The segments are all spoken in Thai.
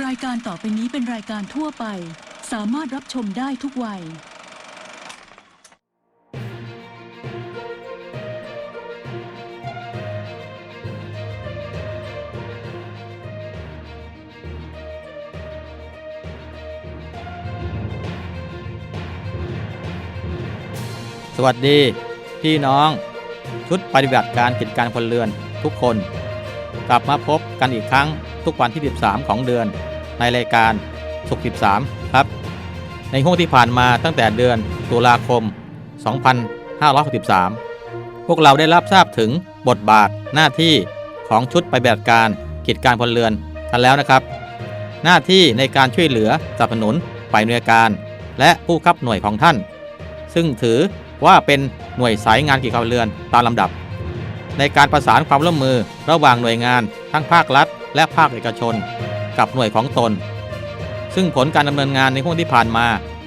รายการต่อไปนี้เป็นรายการทั่วไป สามารถรับชมได้ทุกวัย สวัสดี พี่น้อง ชุดปฏิบัติการกิจการพลเรือนทุกคน กลับมาพบกันอีกครั้ง ทุกวันที่ 13 ของเดือน ในรายการสุข 13 ครับ ในห่วงที่ผ่านมาตั้งแต่เดือนตุลาคม 2563 พวกเราได้รับทราบถึงบทบาทหน้าที่ของชุดไปฏิบัติการกิจการพลเรือนกันแล้วนะครับ หน้าที่ในการช่วยเหลือสนับสนุนฝ่ายหน่วยการ และผู้ขับหน่วยของท่าน ซึ่งถือว่าเป็นหน่วยสายงานกิจการเรือนตามลำดับ ในการประสานความร่วมมือระหว่างหน่วยงานทั้งภาครัฐ และภาคเอกชน กับหน่วยของตน ซึ่งผลการดำเนินงานในห่วงที่ผ่านมา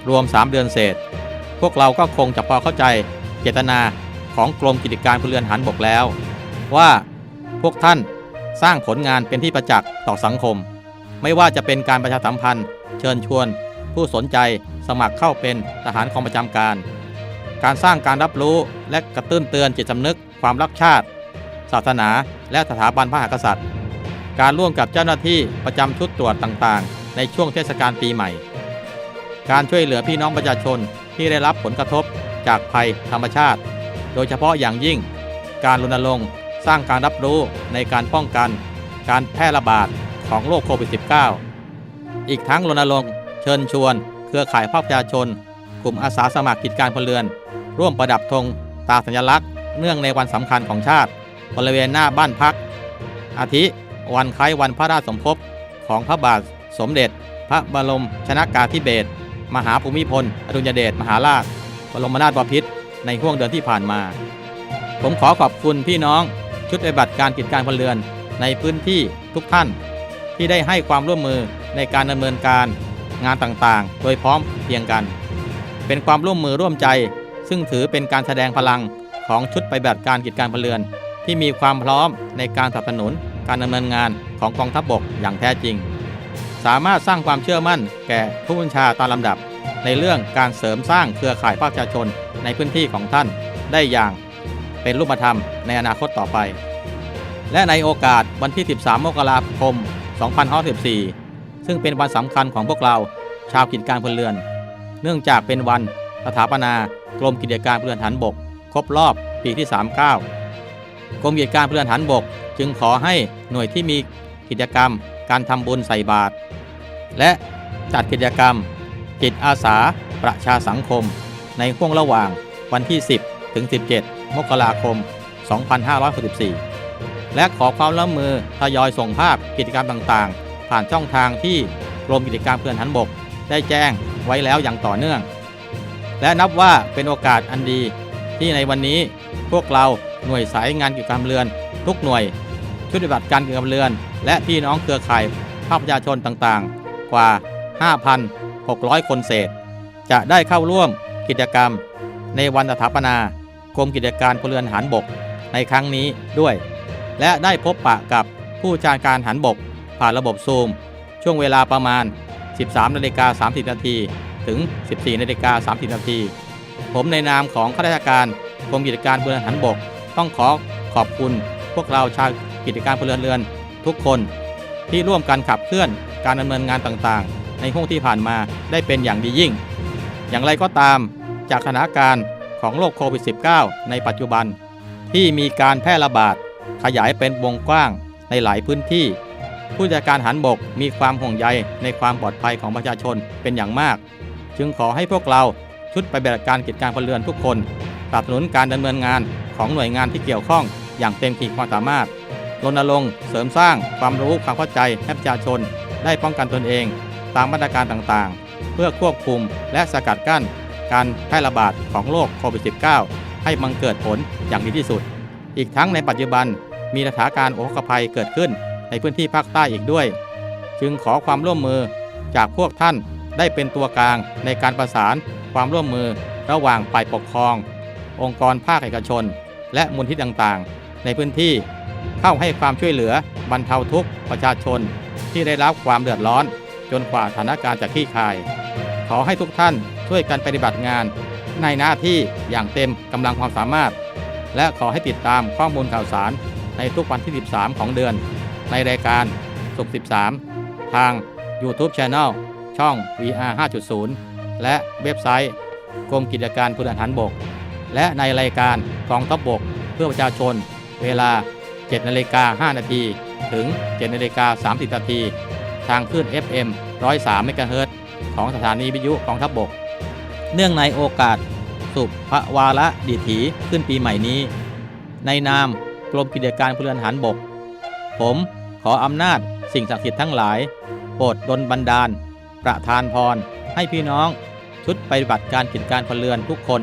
รวม 3 เดือนเศษ พวกเราก็คงจะพอเข้าใจเจตนาของกรมกิจการพลเรือนหันบกแล้ว ว่าพวกท่านสร้างผลงานเป็นที่ประจักษ์ต่อสังคม ไม่ว่าจะเป็นการประชาสัมพันธ์ เชิญชวน ผู้สนใจสมัครเข้าเป็นทหารกองประจำการ การสร้างการรับรู้และกระตุ้นเตือนจิตสำนึกความรักชาติ ศาสนา และสถาบันพระมหากษัตริย์ การร่วมกับเจ้าหน้าที่ประจำชุดตรวจต่างๆ ในช่วงเทศกาลปีใหม่ การช่วยเหลือพี่น้องประชาชนที่ได้รับผลกระทบจากภัยธรรมชาติ โดยเฉพาะอย่างยิ่ง การรณรงค์สร้างการรับรู้ในการป้องกัน การแพร่ระบาดของโรคโควิด -19 อีกทั้งรณรงค์เชิญชวน เครือข่ายภาคประชาชน กลุ่มอาสาสมัครกิจการพลเรือน ร่วมประดับธงตาสัญลักษณ์ เนื่องในวันสำคัญของชาติ บริเวณหน้าบ้านพัก อาทิ วันคล้ายวันพระราชสมภพของพระบาทสมเด็จ พระบรมชนากาธิเบศรมหาภูมิพลอดุลยเดชมหาราช บรมนาถบพิตรในห่วงเดือนที่ผ่านมา ผมขอขอบคุณพี่น้องชุดปฏิบัติการกิจการพลเรือนในพื้นที่ทุกท่าน ที่ได้ให้ความร่วมมือในการดำเนินการงานต่างๆ โดยพร้อมเพียงกัน เป็นความร่วมมือร่วมใจ ซึ่งถือเป็นการแสดงพลังของชุดปฏิบัติการกิจการพลเรือน ที่มีความพร้อมในการสนับสนุน การดำเนินงานของกองทัพบกอย่างแท้จริง สามารถสร้างความเชื่อมั่นแก่ผู้บัญชาตามลำดับ ในเรื่องการเสริมสร้างเครือข่ายภาคประชาชนในพื้นที่ของท่านได้อย่างเป็นรูปธรรมในอนาคตต่อไป และในโอกาสวันที่ 13 มกราคม 2514 ซึ่งเป็นวันสำคัญของพวกเราชาวกิจการพลเรือน เนื่องจากเป็นวันสถาปนากรมกิจการพลเรือนฐานบก ครบรอบปีที่ 39กรมกิจการพลเรือนฐานบก จึงขอให้หน่วยที่มีกิจกรรมการทำบุญใส่บาตรและจัดกิจกรรม จิตอาสาประชาสังคม ในห่วงระหว่างวันที่ 10 ถึง 17 มกราคม 2564 และขอความร่วมมือทยอยส่งภาพกิจกรรมต่างๆ ผ่านช่องทางที่กรมกิจการพลเรือนฐานบก ได้แจ้งไว้แล้วอย่างต่อเนื่อง และนับว่าเป็นโอกาสอันดีที่ในวันนี้พวกเราหน่วยสายงานกิจการพลเรือน ทุกหน่วย ชุดปฏิบัติการกิจการพลเรือน และพี่น้องเครือข่ายภาคประชาชนต่างๆ กว่า 5,600 คนเศษ จะได้เข้าร่วมกิจกรรม ในวันสถาปนากรมกิจการพลเรือนหารบกในครั้งนี้ด้วย และได้พบปะกับผู้จัดการหันบก ผ่านระบบซูม ช่วงเวลาประมาณ 13นาฬิกา30นาทีถึง 14นาฬิกา30นาทีผมในนามของข้าราชการกรมกิจการพลเรือนหันบก ต้องขอขอบคุณ พวกเราชาวกิจการพลเรือนเรือน ทุกคนที่ร่วมกันขับเคลื่อนการดำเนินงานต่างๆ ในห้วงที่ผ่านมาได้เป็นอย่างดียิ่ง อย่างไรก็ตามจากสถานการณ์ของโรคโควิด -19 ในปัจจุบัน ที่มีการแพร่ระบาดขยายเป็นวงกว้างในหลายพื้นที่ ผู้จัดการหันบกมีความห่วงใยในความปลอดภัยของประชาชนเป็นอย่างมาก จึงขอให้พวกเราชุดปฏิบัติการกิจการพลเรือนทุกคนสนับสนุนการดำเนินงานของหน่วยงานที่เกี่ยวข้อง อย่างเต็มขีดความสามารถรณรงค์เสริมสร้างความรู้ความเข้าใจให้ประชาชน ได้ป้องกันตนเอง ตามมาตรการต่างๆ เพื่อควบคุมและสกัดกั้น การแพร่ระบาดของโรคโควิด -19 ให้บังเกิดผลอย่างดีที่สุด อีกทั้งในปัจจุบันมีสถานการณ์โอคภัยเกิดขึ้นในพื้นที่ภาคใต้อีกด้วย จึงขอความร่วมมือจากพวกท่านได้เป็นตัวกลางในการประสานความร่วมมือระหว่างฝ่ายปกครอง องค์กรภาคเอกชน และมูลที่ต่างๆ ในพื้นที่ เข้าให้ความช่วยเหลือบรรเทาทุกข์ประชาชนที่ได้รับความเดือดร้อน จนกว่าสถานการณ์จะคลี่คลาย ขอให้ทุกท่านช่วยกันปฏิบัติงาน ในหน้าที่อย่างเต็มกำลังความสามารถ และขอให้ติดตามข้อมูลข่าวสารในทุกวันที่ 13 ของเดือน ในรายการสุข 13 ทาง YouTube Channel ช่อง VR 5.0 และเว็บไซต์กรมกิจการพลทหารบก และในรายการกองทัพบกเพื่อประชาชน เวลา 7นาฬิกา5นาทีถึง7นาฬิกา30นาทีทางคลื่น FM 103เมกะเฮิรต์ของสถานีวิทยุกองทัพบก เนื่องในโอกาส สุภวาระดีถีขึ้นปีใหม่นี้ ในนามกรมกิจการพลเรือนหารบก ผมขออำนาจสิ่งศักดิ์สิทธิ์ทั้งหลาย โปรดดลบันดาล ประทานพร ให้พี่น้องชุดปฏิบัติการกิจการพลเรือนทุกคน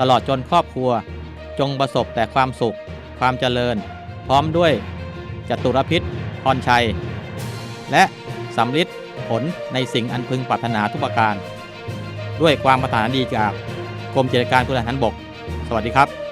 ตลอดจนครอบครัว จงประสบแต่ความสุข ความเจริญ พร้อมด้วยจตุรพิษพรชัย และสำลิดผลในสิ่งอันพึงปรารถนาทุกประการ ด้วยความปรารถนาดีจากกรมกิจการพลทหารบก สวัสดีครับ